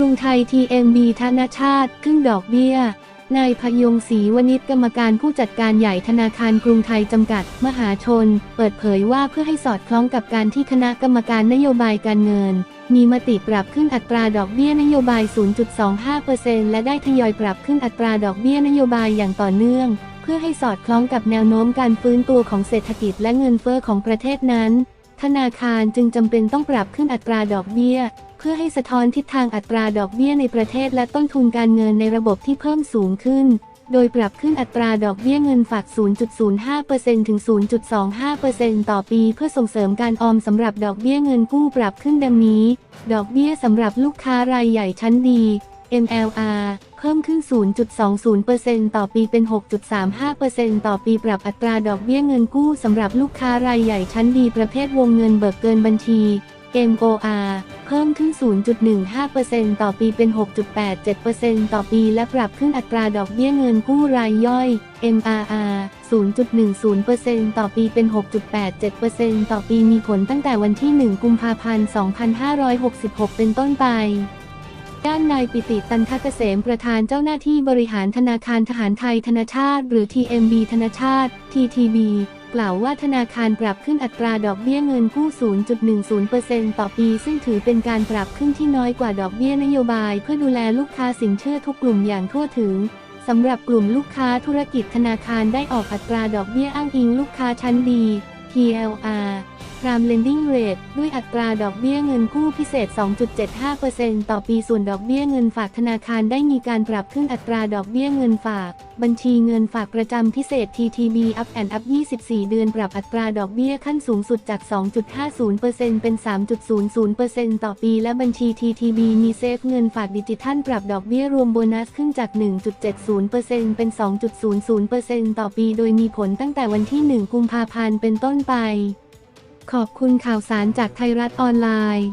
กรุงไทย TMB ธนชาติขึ้นดอกเบี้ย นายพยงศรีวณิชกรรมการผู้จัดการใหญ่ธนาคารกรุงไทยจำกัด มหาชน เปิดเผยว่าเพื่อให้สอดคล้องกับการที่คณะกรรมการนโยบายการเงิน มีมติปรับขึ้นอัตราดอกเบี้ยนโยบาย 0.25%และได้ทยอยปรับขึ้นอัตราดอกเบี้ยนโยบายอย่างต่อเนื่อง เพื่อให้สอดคล้องกับแนวโน้มการฟื้นตัวของเศรษฐกิจและเงินเฟ้อของประเทศนั้น ธนาคารจึงจำเป็นต้องปรับขึ้นอัตราดอกเบี้ย เพื่อให้สะท้อนทิศทางอัตราดอกเบี้ยในประเทศและต้นทุนการเงินในระบบที่เพิ่มสูงขึ้น โดยปรับขึ้นอัตราดอกเบี้ยเงินฝาก 0.05%ถึง 0.25%ต่อปีเพื่อส่งเสริมการออมสำหรับดอกเบี้ยเงินกู้ปรับขึ้นดังนี้ ดอกเบี้ยสำหรับลูกค้ารายใหญ่ชั้นดี MLR เพิ่มขึ้น 0.20%ต่อปีเป็น 6.35%ต่อปีปรับอัตราดอกเบี้ยเงินกู้สำหรับลูกค้ารายใหญ่ชั้นดีประเภทวงเงินเบิกเกินบัญชี MOR เพิ่มขึ้น 0.15%ต่อปีเป็น 6.87%ต่อปีและปรับขึ้นอัตราดอกเบี้ยเงินกู้รายย่อย MRR 0.10%ต่อปีเป็น 6.87%ต่อปีมีผลตั้งแต่วันที่ 1 กุมภาพันธ์ 2566 เป็นต้นไปด้านนายปิติตันทกเกษมประธานเจ้าหน้าที่บริหารธนาคารทหารไทยธนชาติ หรือ TMB ธนชาติ TTB กล่าวว่าธนาคารปรับขึ้นอัตราดอกเบี้ยเงินกู้ 0.10%ต่อปี ซึ่งถือเป็นการปรับขึ้นที่น้อยกว่าดอกเบี้ยนโยบาย เพื่อดูแลลูกค้าสินเชื่อทุกกลุ่มอย่างทั่วถึงสำหรับกลุ่มลูกค้าธุรกิจธนาคารได้ออกอัตราดอกเบี้ยอ้างอิงลูกค้าชั้นดี PLR Prime Lending Rate ด้วยอัตราดอกเบี้ยเงินกู้พิเศษ 2.75%ต่อปี ส่วนดอกเบี้ยเงินฝากธนาคารได้มีการปรับขึ้นอัตราดอกเบี้ยเงินฝาก บัญชีเงินฝากประจำพิเศษ TTB Up and Up 24 เดือนปรับอัตราดอกเบี้ยขั้นสูงสุดจาก 2.50%เป็น 3.00%ต่อปีและบัญชี TTB มีเซฟเงินฝากดิจิทัลปรับดอกเบี้ยรวมโบนัสขึ้นจาก 1.70%เป็น 2.00%ต่อปี โดยมีผลตั้งแต่วันที่ 1 กุมภาพันธ์เป็นต้นไป ขอบคุณข่าวสารจากไทยรัฐออนไลน์